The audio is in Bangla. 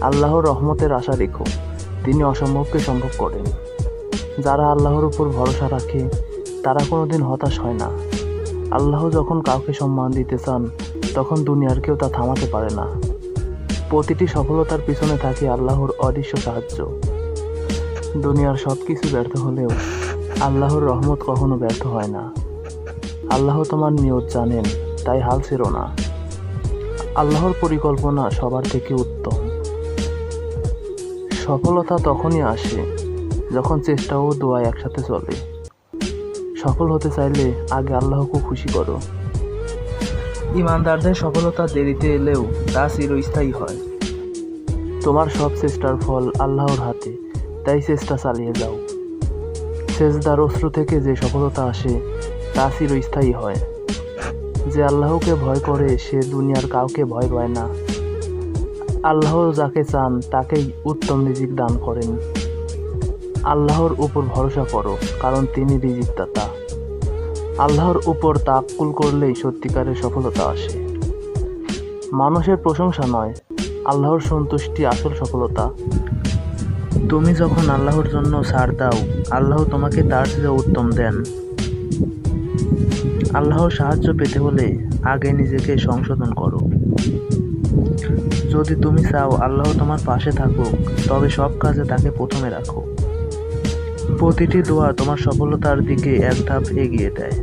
আল্লাহর রহমতের আশা রেখো। তিনি অসম্ভবকে সম্ভব করেন। যারা আল্লাহর উপর ভরসা রাখে, তারা কোনোদিন হতাশ হয় না। আল্লাহ যখন কাউকে সম্মান দিতে চান, তখন দুনিয়ার কেউ তা থামাতে পারে না। প্রতিটি সফলতার পিছনে থাকে আল্লাহর অদৃশ্য সাহায্য। দুনিয়ার সব কিছু ব্যর্থ হলেও আল্লাহর রহমত কখনো ব্যর্থ হয় না। আল্লাহ তোমার নিয়ত জানেন, তাই হাল ছিল না। আল্লাহর পরিকল্পনা সবার থেকে উত্তম। সফলতা তখনই আসে যখন চেষ্টা ও দোয়া একসাথে চলে। সফল হতে চাইলে আগে আল্লাহকে খুশি করো। ইমানদারদের সফলতা দেরিতে এলেও তা চিরস্থায়ী হয়। তোমার সব চেষ্টার ফল আল্লাহর হাতে, তাই চেষ্টা চালিয়ে যাও। সেজদার অস্ত্র থেকে যে সফলতা আসে, তা চিরস্থায়ী হয়। যে আল্লাহকে ভয় করে, সে দুনিয়ার কাউকে ভয় পায় না। আল্লাহ যাকে চান, তাকেই উত্তম রিজিক দান করেন। আল্লাহর উপর ভরসা করো, কারণ তিনি রিজিক দাতা আল্লাহর উপর তাক্কুল করলেই সত্যিকারের সফলতা আসে। মানুষের প্রশংসা নয়, আল্লাহর সন্তুষ্টি আসল সফলতা। তুমি যখন আল্লাহর জন্য ছাড় দাও, আল্লাহ তোমাকে তার চেয়ে উত্তম দেন। আল্লাহর সাহায্য পেতে হলে আগে নিজেকে সংশোধন করো। যদি তুমি চাও আল্লাহ তোমার পাশে থাকুক, তবে সব কাজে তাকে প্রথমে রাখো। প্রতিটি দোয়া তোমার সফলতার দিকে এক ধাপ এগিয়ে দেয়।